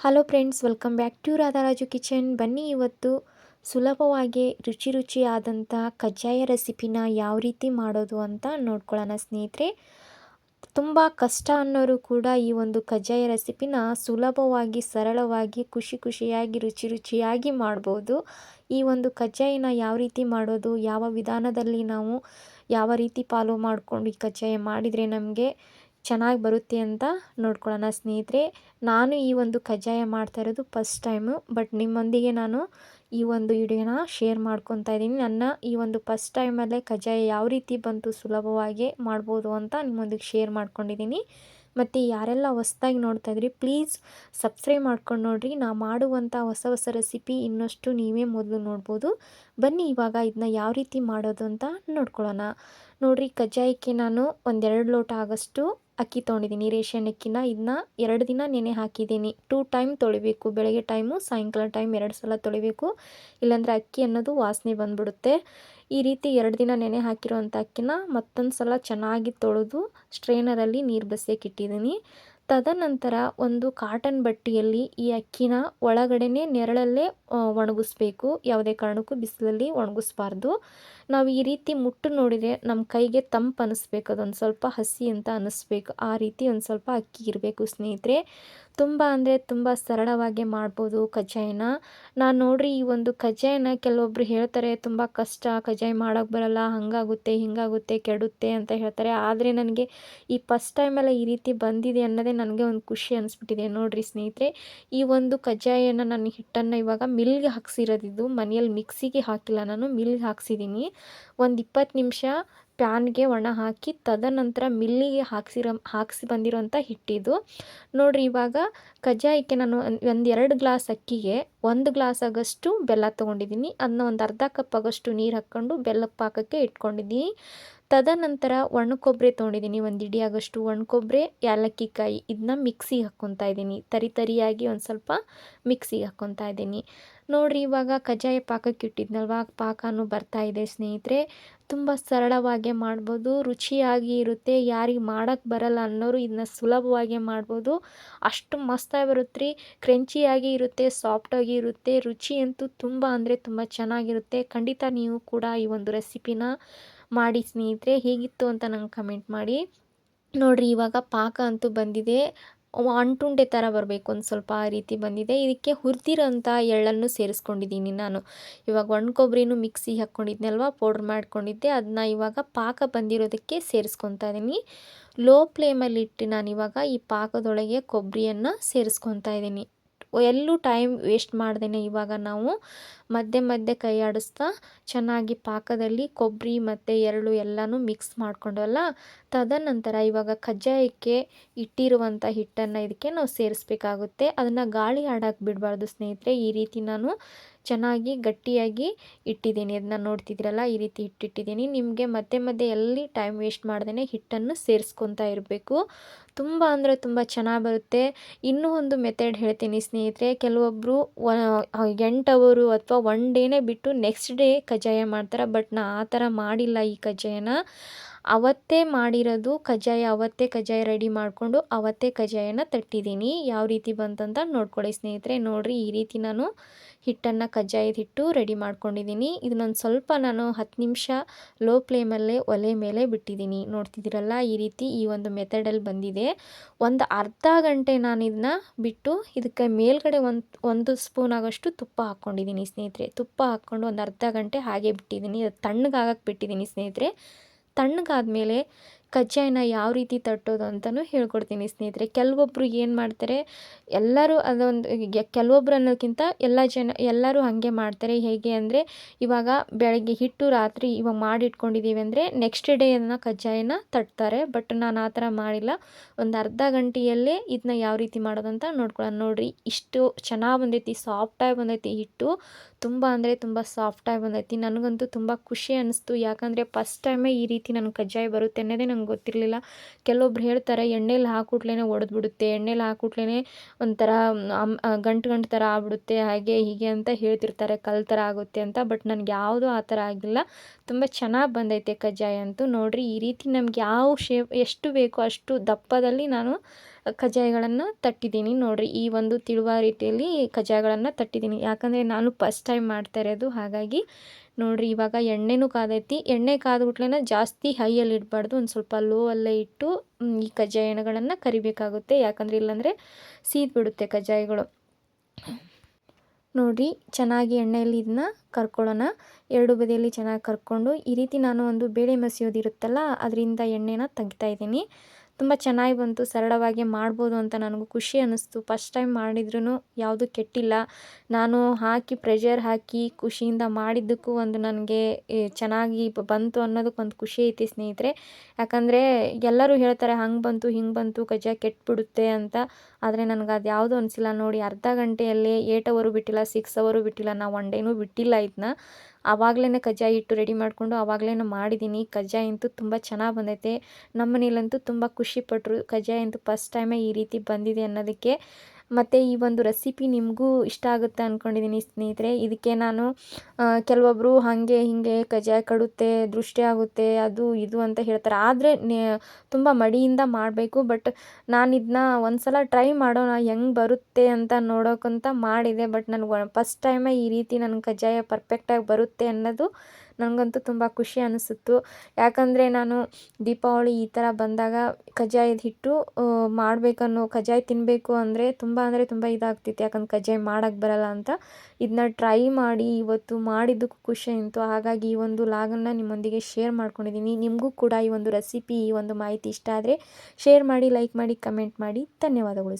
Hello friends welcome back to Radharaju kitchen ಬನ್ನಿ ಇವತ್ತು ಸುಲಭವಾಗಿ, ರುಚಿ ರುಚಿಯಾದಂಥ ಕಜ್ಜಾಯ ರೆಸಿಪಿನ ಯಾವ ರೀತಿ ಮಾಡೋದು ಅಂತ ನೋಡ್ಕೊಳ್ಳೋಣ ಸ್ನೇಹಿತರೆ. ತುಂಬ ಕಷ್ಟ ಅನ್ನೋರು ಕೂಡ ಈ ಒಂದು ಕಜ್ಜಾಯ ರೆಸಿಪಿನ ಸುಲಭವಾಗಿ, ಸರಳವಾಗಿ, ಖುಷಿ ಖುಷಿಯಾಗಿ, ರುಚಿ ರುಚಿಯಾಗಿ ಮಾಡ್ಬೋದು. ಈ ಒಂದು ಕಜ್ಜಾಯನ ಯಾವ ರೀತಿ ಮಾಡೋದು, ಯಾವ ವಿಧಾನದಲ್ಲಿ ನಾವು ಯಾವ ರೀತಿ ಫಾಲೋ ಮಾಡ್ಕೊಂಡು ಈ ಕಜ್ಜಾಯ ಮಾಡಿದರೆ ನಮಗೆ ಚೆನ್ನಾಗಿ ಬರುತ್ತೆ ಅಂತ ನೋಡ್ಕೊಳ್ಳೋಣ ಸ್ನೇಹಿತರೆ. ನಾನು ಈ ಒಂದು ಕಜ್ಜಾಯ ಮಾಡ್ತಾ ಇರೋದು ಫಸ್ಟ್ ಟೈಮು ಬಟ್ ನಿಮ್ಮೊಂದಿಗೆ ನಾನು ಈ ಒಂದು ವಿಡಿಯೋನ ಶೇರ್ ಮಾಡ್ಕೊತಾ ಇದ್ದೀನಿ. ನನ್ನ ಈ ಒಂದು ಫಸ್ಟ್ ಟೈಮಲ್ಲೇ ಕಜ್ಜಾಯ ಯಾವ ರೀತಿ ಬಂತು ಸುಲಭವಾಗಿ ಮಾಡ್ಬೋದು ಅಂತ ನಿಮ್ಮೊಂದಿಗೆ ಶೇರ್ ಮಾಡ್ಕೊಂಡಿದ್ದೀನಿ. ಮತ್ತು ಯಾರೆಲ್ಲ ಹೊಸ್ದಾಗಿ ನೋಡ್ತಾ ಇದ್ರಿ ಪ್ಲೀಸ್ ಸಬ್ಸ್ಕ್ರೈಬ್ ಮಾಡ್ಕೊಂಡು ನೋಡಿರಿ. ನಾ ಮಾಡುವಂಥ ಹೊಸ ಹೊಸ ರೆಸಿಪಿ ಇನ್ನಷ್ಟು ನೀವೇ ಮೊದಲು ನೋಡ್ಬೋದು. ಬನ್ನಿ ಇವಾಗ ಇದನ್ನ ಯಾವ ರೀತಿ ಮಾಡೋದು ಅಂತ ನೋಡ್ಕೊಳ್ಳೋಣ. ನೋಡಿರಿ, ಕಜ್ಜಾಯಕ್ಕೆ ನಾನು ಒಂದೆರಡು ಲೋಟ ಆಗೋಷ್ಟು ಅಕ್ಕಿ ತೊಗೊಂಡಿದ್ದೀನಿ ರೇಷನ್ ಅಕ್ಕಿನ. ಇದನ್ನ ಎರಡು ದಿನ ನೆನೆ ಹಾಕಿದ್ದೀನಿ. ಟೂ ಟೈಮ್ ತೊಳಿಬೇಕು. ಬೆಳಗ್ಗೆ ಟೈಮು ಸಾಯಂಕಾಲ ಟೈಮ್ ಎರಡು ಸಲ ತೊಳಿಬೇಕು. ಇಲ್ಲಾಂದರೆ ಅಕ್ಕಿ ಅನ್ನೋದು ವಾಸನೆ ಬಂದುಬಿಡುತ್ತೆ. ಈ ರೀತಿ ಎರಡು ದಿನ ನೆನೆ ಹಾಕಿರೋವಂಥ ಅಕ್ಕಿನ ಮತ್ತೊಂದು ಸಲ ಚೆನ್ನಾಗಿ ತೊಳೆದು ಸ್ಟ್ರೈನರಲ್ಲಿ ನೀರು ಬಸಿಯಕ್ಕೆ ಇಟ್ಟಿದ್ದೀನಿ ತದನಂತರ ಒಂದು ಕಾಟನ್ ಬಟ್ಟೆಯಲ್ಲಿ ಈ ಅಕ್ಕಿನ ಒಳಗಡೆನೆ ನೆರಳಲ್ಲೇ ಒಣಗಿಸ್ಬೇಕು. ಯಾವುದೇ ಕಾರಣಕ್ಕೂ ಬಿಸಿಲಲ್ಲಿ ಒಣಗಿಸ್ಬಾರ್ದು. ನಾವು ಈ ರೀತಿ ಮುಟ್ಟು ನೋಡಿದರೆ ನಮ್ಮ ಕೈಗೆ ತಂಪು ಅನ್ನಿಸ್ಬೇಕು ಅದೊಂದು ಸ್ವಲ್ಪ ಹಸಿ ಅಂತ ಅನ್ನಿಸ್ಬೇಕು ಆ ರೀತಿ ಒಂದು ಸ್ವಲ್ಪ ಅಕ್ಕಿ ಇರಬೇಕು ಸ್ನೇಹಿತರೆ. ತುಂಬ ಅಂದರೆ ತುಂಬ ಸರಳವಾಗಿ ಮಾಡ್ಬೋದು ಕಜ್ಜಾಯನ. ನಾನು ನೋಡ್ರಿ ಈ ಒಂದು ಕಜ್ಜಾಯನ ಕೆಲವೊಬ್ರು ಹೇಳ್ತಾರೆ, ತುಂಬ ಕಷ್ಟ, ಕಜ್ಜಾಯ ಮಾಡೋಕ್ಕೆ ಬರಲ್ಲ, ಹಾಗಾಗುತ್ತೆ, ಹಿಂಗಾಗುತ್ತೆ, ಕೆಡುತ್ತೆ ಅಂತ ಹೇಳ್ತಾರೆ. ಆದರೆ ನನಗೆ ಈ ಫಸ್ಟ್ ಟೈಮೆಲ್ಲ ಈ ರೀತಿ ಬಂದಿದೆ ಅನ್ನೋದೇ ನನಗೆ ಒಂದು ಖುಷಿ ಅನಿಸ್ಬಿಟ್ಟಿದೆ. ನೋಡಿರಿ ಸ್ನೇಹಿತರೆ, ಈ ಒಂದು ಕಜ್ಜಾಯನ ನಾನು ಹಿಟ್ಟನ್ನು ಇವಾಗ ಮಿಲ್ಗೆ ಹಾಕ್ಸಿರೋದಿದ್ದು ಮನೆಯಲ್ಲಿ ಮಿಕ್ಸಿಗೆ ಹಾಕಿಲ್ಲ. ನಾನು ಮಿಲ್ಗೆ ಹಾಕ್ಸಿದ್ದೀನಿ. ಒಂದು ಇಪ್ಪತ್ತು ನಿಮಿಷ ಪ್ಯಾನ್ಗೆ ಒಣ ಹಾಕಿ, ತದನಂತರ ಮಿಲ್ಲಿಗೆ ಹಾಕ್ಸಿರೋ, ಹಾಕ್ಸಿ ಬಂದಿರೋಂಥ ಹಿಟ್ಟಿದು. ನೋಡಿರಿ ಇವಾಗ ಕಜ್ಜಾಯಕ್ಕೆ ನಾನು ಒಂದು ಎರಡು ಗ್ಲಾಸ್ ಅಕ್ಕಿಗೆ ಒಂದು ಗ್ಲಾಸ್ ಆಗಷ್ಟು ಬೆಲ್ಲ ತೊಗೊಂಡಿದ್ದೀನಿ. ಅದನ್ನ ಒಂದು ಅರ್ಧ ಕಪ್ ಆಗಷ್ಟು ನೀರು ಹಾಕ್ಕೊಂಡು ಬೆಲ್ಲ ಪಾಕಕ್ಕೆ ಇಟ್ಕೊಂಡಿದ್ದೀನಿ. ತದನಂತರ ಒಣ ಕೊಬ್ಬರಿ ತೊಗೊಂಡಿದ್ದೀನಿ, ಒಂದು ಇಡಿಯಾಗಷ್ಟು ಒಣ ಕೊಬ್ಬರಿ ಏಲಕ್ಕಿ ಕಾಯಿ ಇದನ್ನ ಮಿಕ್ಸಿಗೆ ಹಾಕ್ಕೊತಾ ಇದ್ದೀನಿ. ತರಿ ತರಿಯಾಗಿ ಒಂದು ಸ್ವಲ್ಪ ಮಿಕ್ಸಿಗೆ ಹಾಕ್ಕೊತಾ ಇದ್ದೀನಿ. ನೋಡಿರಿ, ಇವಾಗ ಕಜ್ಜಾಯ ಪಾಕಕ್ಕೆ ಇಟ್ಟಿದ್ನಲ್ವ? ಪಾಕನೂ ಬರ್ತಾ ಇದೆ ಸ್ನೇಹಿತರೆ. ತುಂಬ ಸರಳವಾಗಿ ಮಾಡ್ಬೋದು, ರುಚಿಯಾಗಿ ಇರುತ್ತೆ. ಯಾರಿಗೆ ಮಾಡೋಕ್ಕೆ ಬರಲ್ಲ ಅನ್ನೋರು ಇದನ್ನ ಸುಲಭವಾಗಿ ಮಾಡ್ಬೋದು. ಅಷ್ಟು ಮಸ್ತಾಗಿ ಬರುತ್ತೆ ರೀ ಕ್ರಂಚಿಯಾಗಿ ಇರುತ್ತೆ, ಸಾಫ್ಟಾಗಿ ಇರುತ್ತೆ. ರುಚಿ ಅಂತೂ ತುಂಬ ಅಂದರೆ ತುಂಬ ಚೆನ್ನಾಗಿರುತ್ತೆ. ಖಂಡಿತ ನೀವು ಕೂಡ ಈ ಒಂದು ರೆಸಿಪಿನ ಮಾಡಿ ಸ್ನೇಹಿತರೆ, ಹೇಗಿತ್ತು ಅಂತ ನಂಗೆ ಕಮೆಂಟ್ ಮಾಡಿ. ನೋಡಿರಿ, ಇವಾಗ ಪಾಕ ಅಂತೂ ಬಂದಿದೆ. ಅಂಟುಂಡೆ ಥರ ಬರಬೇಕು ಒಂದು ಸ್ವಲ್ಪ ಆ ರೀತಿ ಬಂದಿದೆ. ಇದಕ್ಕೆ ಹುರಿದಿರೋಂಥ ಎಳ್ಳನ್ನು ಸೇರಿಸ್ಕೊಂಡಿದ್ದೀನಿ ನಾನು. ಇವಾಗ ಒಣ ಕೊಬ್ಬರಿನೂ ಮಿಕ್ಸಿ ಹಾಕ್ಕೊಂಡಿದ್ನಲ್ವ ಪೌಡ್ರ್ ಮಾಡ್ಕೊಂಡಿದ್ದೆ. ಅದನ್ನ ಇವಾಗ ಪಾಕ ಬಂದಿರೋದಕ್ಕೆ ಸೇರಿಸ್ಕೊತಾ ಇದ್ದೀನಿ ಲೋ ಫ್ಲೇಮಲ್ಲಿ ಇಟ್ಟು ನಾನಿವಾಗ ಈ ಪಾಕದೊಳಗೆ ಕೊಬ್ಬರಿಯನ್ನು ಸೇರಿಸ್ಕೊತಾ ಇದ್ದೀನಿ ಎಲ್ಲೂ ಟೈಮ್ ವೇಸ್ಟ್ ಮಾಡ್ದೇ ಇವಾಗ ನಾವು. ಮಧ್ಯೆ ಮಧ್ಯೆ ಕೈ ಆಡಿಸ್ತಾ ಚೆನ್ನಾಗಿ ಪಾಕದಲ್ಲಿ ಕೊಬ್ಬರಿ ಮತ್ತು ಎರಳು ಎಲ್ಲನೂ ಮಿಕ್ಸ್ ಮಾಡ್ಕೊಂಡಲ್ಲ ತದನಂತರ ಇವಾಗ ಕಜ್ಜಾಯಕ್ಕೆ ಇಟ್ಟಿರುವಂಥ ಹಿಟ್ಟನ್ನು ಇದಕ್ಕೆ ನಾವು ಸೇರಿಸ್ಬೇಕಾಗುತ್ತೆ. ಅದನ್ನು ಗಾಳಿ ಆಡೋಕ್ಕೆ ಬಿಡಬಾರ್ದು ಸ್ನೇಹಿತರೆ. ಈ ರೀತಿ ನಾನು ಚೆನ್ನಾಗಿ ಗಟ್ಟಿಯಾಗಿ ಇಟ್ಟಿದ್ದೀನಿ. ಅದನ್ನ ನೋಡ್ತಿದ್ದೀರಲ್ಲ, ಈ ರೀತಿ ಇಟ್ಟಿಟ್ಟಿದ್ದೀನಿ ನಿಮಗೆ ಮಧ್ಯೆ ಮಧ್ಯೆ ಎಲ್ಲಿ ಟೈಮ್ ವೇಸ್ಟ್ ಮಾಡ್ದೇ ಹಿಟ್ಟನ್ನು ಸೇರಿಸ್ಕೊತಾ ಇರಬೇಕು. ತುಂಬ ಅಂದರೆ ತುಂಬ ಚೆನ್ನಾಗಿ ಬರುತ್ತೆ. ಇನ್ನೂ ಒಂದು ಮೆಥಡ್ ಹೇಳ್ತೀನಿ ಸ್ನೇಹಿತರೆ ಕೆಲವೊಬ್ಬರು ಎಂಟು ಅವರು ಅಥವಾ ಒನ್ ಡೇನೇ ಬಿಟ್ಟು ನೆಕ್ಸ್ಟ್ ಡೇ ಕಜ್ಜಾಯ ಮಾಡ್ತಾರೆ ಬಟ್ ನಾ ಆ ಥರ ಮಾಡಿಲ್ಲ ಈ ಕಜ್ಜಾಯನ. ಅವತ್ತೇ ಮಾಡಿರೋದು ಕಜ್ಜಾಯ, ಅವತ್ತೇ ಕಜ್ಜಾಯ ರೆಡಿ ಮಾಡಿಕೊಂಡು ಅವತ್ತೇ ಕಜ್ಜಾಯನ ತಟ್ಟಿದ್ದೀನಿ. ಯಾವ ರೀತಿ ಬಂತಂತ ನೋಡ್ಕೊಳ್ಳಿ ಸ್ನೇಹಿತರೆ. ನೋಡಿರಿ, ಈ ರೀತಿ ನಾನು ಹಿಟ್ಟನ್ನು ಕಜ್ಜಾಯದ ಹಿಟ್ಟು ರೆಡಿ ಮಾಡ್ಕೊಂಡಿದ್ದೀನಿ. ಇದನ್ನೊಂದು ಸ್ವಲ್ಪ ನಾನು ಹತ್ತು ನಿಮಿಷ ಲೋ ಫ್ಲೇಮಲ್ಲೇ ಒಲೆ ಮೇಲೆ ಬಿಟ್ಟಿದ್ದೀನಿ. ನೋಡ್ತಿದ್ದೀರಲ್ಲ, ಈ ರೀತಿ ಈ ಒಂದು ಮೆಥಡಲ್ಲಿ ಬಂದಿದೆ. ಒಂದು ಅರ್ಧ ಗಂಟೆ ನಾನು ಇದನ್ನ ಬಿಟ್ಟು ಇದಕ್ಕೆ ಮೇಲ್ಗಡೆ ಒಂದು ಒಂದು ಸ್ಪೂನ್ ಆಗೋಷ್ಟು ತುಪ್ಪ ಹಾಕ್ಕೊಂಡಿದ್ದೀನಿ ಸ್ನೇಹಿತರೆ. ತುಪ್ಪ ಹಾಕ್ಕೊಂಡು ಒಂದು ಅರ್ಧ ಗಂಟೆ ಹಾಗೆ ಬಿಟ್ಟಿದ್ದೀನಿ. ಅದು ತಣ್ಣಗಾಗಕ್ಕೆ ಬಿಟ್ಟಿದ್ದೀನಿ ಸ್ನೇಹಿತರೆ. ತಣ್ಣಗಾದ್ಮೇಲೆ ಕಜ್ಜಾಯನ ಯಾವ ರೀತಿ ತಟ್ಟೋದು ಅಂತಲೂ ಹೇಳ್ಕೊಡ್ತೀನಿ ಸ್ನೇಹಿತರೆ. ಕೆಲವೊಬ್ಬರು ಏನು ಮಾಡ್ತಾರೆ, ಎಲ್ಲರೂ ಅದೊಂದು ಕೆಲವೊಬ್ರು ಅನ್ನೋಕ್ಕಿಂತ ಎಲ್ಲ ಜನ, ಎಲ್ಲರೂ ಹಾಗೆ ಮಾಡ್ತಾರೆ. ಹೇಗೆ ಅಂದರೆ, ಇವಾಗ ಬೆಳಗ್ಗೆ ಹಿಟ್ಟು ರಾತ್ರಿ ಇವಾಗ ಮಾಡಿಟ್ಕೊಂಡಿದ್ದೀವಿ ಅಂದರೆ ನೆಕ್ಸ್ಟ್ ಡೇ ಅದನ್ನು ಕಜ್ಜಾಯನ ತಟ್ತಾರೆ. ಬಟ್ ನಾನು ಆ ಥರ ಮಾಡಿಲ್ಲ. ಒಂದು ಅರ್ಧ ಗಂಟೆಯಲ್ಲೇ ಇದನ್ನ ಯಾವ ರೀತಿ ಮಾಡೋದಂತ ನೋಡ್ಕೊಳ್ಳೋಣ. ನೋಡಿರಿ, ಇಷ್ಟು ಚೆನ್ನಾಗಿ ಬಂದೈತಿ ಸಾಫ್ಟಾಗಿ ಬಂದೈತಿ ಹಿಟ್ಟು. ತುಂಬ ಅಂದರೆ ತುಂಬ ಸಾಫ್ಟಾಗಿ ಬಂದೈತಿ. ನನಗಂತೂ ತುಂಬ ಖುಷಿ ಅನ್ನಿಸ್ತು ಯಾಕಂದರೆ ಫಸ್ಟ್ ಟೈಮೇ ಈ ರೀತಿ ನನಗೆ ಕಜ್ಜಾಯ ಬರುತ್ತೆ ಅನ್ನೋದೇ ನಂಗೆ ಗೊತ್ತಿರಲಿಲ್ಲ. ಕೆಲವೊಬ್ರು ಹೇಳ್ತಾರೆ, ಎಣ್ಣೆಲಿ ಒಡೆದು ಒಡೆದ್ಬಿಡುತ್ತೆ, ಎಣ್ಣೆಲಿ ಹಾಕುಟ್ಲೇ ಒಂಥರ ಗಂಟು ಗಂಟು ಥರ ಆಗ್ಬಿಡುತ್ತೆ, ಹಾಗೆ ಹೀಗೆ ಅಂತ ಹೇಳ್ತಿರ್ತಾರೆ, ಕಲ್ ಥರ ಆಗುತ್ತೆ ಅಂತ. ಬಟ್ ನನಗೆ ಯಾವುದೂ ಆ ಥರ ಆಗಿಲ್ಲ. ತುಂಬ ಚೆನ್ನಾಗಿ ಬಂದೈತೆ ಕಜ್ಜಾಯ ಅಂತೂ. ನೋಡಿರಿ, ಈ ರೀತಿ ನಮ್ಗೆ ಯಾವ ಶೇಪ್ ಎಷ್ಟು ಬೇಕೋ ಅಷ್ಟು ದಪ್ಪದಲ್ಲಿ ನಾನು ಕಜ್ಜಾಯಗಳನ್ನು ತಟ್ಟಿದ್ದೀನಿ. ನೋಡಿರಿ, ಈ ಒಂದು ತಿಳುವ ರೀತಿಯಲ್ಲಿ ಕಜ್ಜಾಯಗಳನ್ನು ತಟ್ಟಿದ್ದೀನಿ. ಯಾಕಂದರೆ ನಾನು ಫಸ್ಟ್ ಟೈಮ್ ಮಾಡ್ತಾ ಇರೋದು, ಹಾಗಾಗಿ ನೋಡಿರಿ, ಇವಾಗ ಎಣ್ಣೆನೂ ಕಾದೈತಿ. ಎಣ್ಣೆ ಕಾದ ಕಾದ್ಬಿಟ್ಲೆ ಜಾಸ್ತಿ ಹೈಯಲ್ಲಿ ಇಡಬಾರ್ದು. ಒಂದು ಸ್ವಲ್ಪ ಲೋ ಅಲ್ಲೇ ಇಟ್ಟು ಈ ಕಜ್ಜಾಯ ಎಣ್ಣೆಗಳನ್ನು ಕರಿಬೇಕಾಗುತ್ತೆ. ಯಾಕಂದರೆ ಇಲ್ಲಾಂದರೆ ಸೀದ್ಬಿಡುತ್ತೆ ಕಜ್ಜಾಯಗಳು. ನೋಡಿರಿ, ಚೆನ್ನಾಗಿ ಎಣ್ಣೆಯಲ್ಲಿ ಇದನ್ನ ಕರ್ಕೊಳ್ಳೋಣ. ಎರಡು ಬದಿಯಲ್ಲಿ ಚೆನ್ನಾಗಿ ಕರ್ಕೊಂಡು, ಈ ರೀತಿ ನಾನು ಒಂದು ಬೇಳೆ ಮಸಿಯೋದಿರುತ್ತಲ್ಲ ಅದರಿಂದ ಎಣ್ಣೆನ ತೆಗಿತಾ ಇದ್ದೀನಿ. ತುಂಬ ಚೆನ್ನಾಗಿ ಬಂತು, ಸರಳವಾಗಿ ಮಾಡ್ಬೋದು ಅಂತ ನನಗೂ ಖುಷಿ ಅನ್ನಿಸ್ತು. ಫಸ್ಟ್ ಟೈಮ್ ಮಾಡಿದ್ರೂ ಯಾವುದು ಕೆಟ್ಟಿಲ್ಲ. ನಾನು ಹಾಕಿ ಪ್ರೆಷರ್ ಹಾಕಿ ಖುಷಿಯಿಂದ ಮಾಡಿದ್ದಕ್ಕೂ ಒಂದು ನನಗೆ ಚೆನ್ನಾಗಿ ಬಂತು ಅನ್ನೋದಕ್ಕೊಂದು ಖುಷಿ ಐತಿ ಸ್ನೇಹಿತರೆ. ಯಾಕಂದರೆ ಎಲ್ಲರೂ ಹೇಳ್ತಾರೆ, ಹಂಗೆ ಬಂತು, ಹಿಂಗೆ ಬಂತು ಕಜ ಕೆಟ್ಟುಬಿಡುತ್ತೆ ಅಂತ. ಆದರೆ ನನಗೆ ಅದು ಯಾವುದು ಅನಿಸಿಲ್ಲ. ನೋಡಿ, ಅರ್ಧ ಗಂಟೆಯಲ್ಲಿ ಏಟ್ ಅವರು ಬಿಟ್ಟಿಲ್ಲ ಸಿಕ್ಸ್ ಅವರು ಬಿಟ್ಟಿಲ್ಲ ನಾವು ಒನ್ ಡೇನೂ ಬಿಟ್ಟಿಲ್ಲ ಇದನ್ನ ಆವಾಗಲೇ ಕಜ್ಜಾಯ ಇಟ್ಟು ರೆಡಿ ಮಾಡಿಕೊಂಡು ಆವಾಗಲೇ ಮಾಡಿದ್ದೀನಿ ಕಜ್ಜಾಯ ಅಂತೂ ತುಂಬ ಚೆನ್ನಾಗಿ ಬಂದೈತೆ. ನಮ್ಮ ಮನೇಲಂತೂ ತುಂಬ ಖುಷಿಪಟ್ಟರು ಕಜ್ಜಾಯ ಅಂತೂ ಫಸ್ಟ್ ಟೈಮೇ ಈ ರೀತಿ ಬಂದಿದೆ ಅನ್ನೋದಕ್ಕೆ. ಮತ್ತು ಈ ಒಂದು ರೆಸಿಪಿ ನಿಮಗೂ ಇಷ್ಟ ಆಗುತ್ತೆ ಅಂದ್ಕೊಂಡಿದ್ದೀನಿ ಸ್ನೇಹಿತರೆ. ಇದಕ್ಕೆ ನಾನು ಕೆಲವೊಬ್ಬರು ಹಾಗೆ ಹೀಗೆ ಕಜ್ಜಾಯ ಕಡುತ್ತೆ, ದೃಷ್ಟಿ ಆಗುತ್ತೆ, ಅದು ಇದು ಅಂತ ಹೇಳ್ತಾರೆ. ಆದರೆ ತುಂಬ ಮಡಿಯಿಂದ ಮಾಡಬೇಕು, ಬಟ್ ನಾನು ಇದನ್ನ ಒಂದು ಸಲ ಟ್ರೈ ಮಾಡೋಣ, ಹೆಂಗೆ ಬರುತ್ತೆ ಅಂತ ನೋಡೋಕ್ಕಂತ ಮಾಡಿದೆ. ಬಟ್ ನನಗೆ ಫಸ್ಟ್ ಟೈಮೇ ಈ ರೀತಿ ನನ್ನ ಕಜ್ಜಾಯ ಪರ್ಫೆಕ್ಟಾಗಿ ಬರುತ್ತೆ ಅನ್ನೋದು ನನಗಂತೂ ತುಂಬ ಖುಷಿ ಅನಿಸಿತ್ತು. ಯಾಕಂದರೆ ನಾನು ದೀಪಾವಳಿ ಈ ಥರ ಬಂದಾಗ ಕಜ್ಜಾಯದ ಹಿಟ್ಟು ಮಾಡಬೇಕನ್ನೋ ಕಜ್ಜಾಯ ತಿನ್ನಬೇಕು ಅಂದರೆ ತುಂಬ ಅಂದರೆ ತುಂಬ ಇದಾಗ್ತಿತ್ತು. ಯಾಕಂದ್ರೆ ಕಜ್ಜಾಯ ಮಾಡೋಕ್ಕೆ ಬರಲ್ಲ ಅಂತ ಇದನ್ನ ಟ್ರೈ ಮಾಡಿ ಇವತ್ತು ಮಾಡಿದ್ದಕ್ಕೂ ಖುಷಿ ಇತ್ತು ಹಾಗಾಗಿ ಈ ಒಂದು ಲಾಗನ್ನ ನಿಮ್ಮೊಂದಿಗೆ ಶೇರ್ ಮಾಡ್ಕೊಂಡಿದ್ದೀನಿ ನಿಮಗೂ ಕೂಡ ಈ ಒಂದು ರೆಸಿಪಿ ಈ ಒಂದು ಮಾಹಿತಿ ಇಷ್ಟ ಆದರೆ ಶೇರ್ ಮಾಡಿ ಲೈಕ್ ಮಾಡಿ ಕಮೆಂಟ್ ಮಾಡಿ. ಧನ್ಯವಾದಗಳು.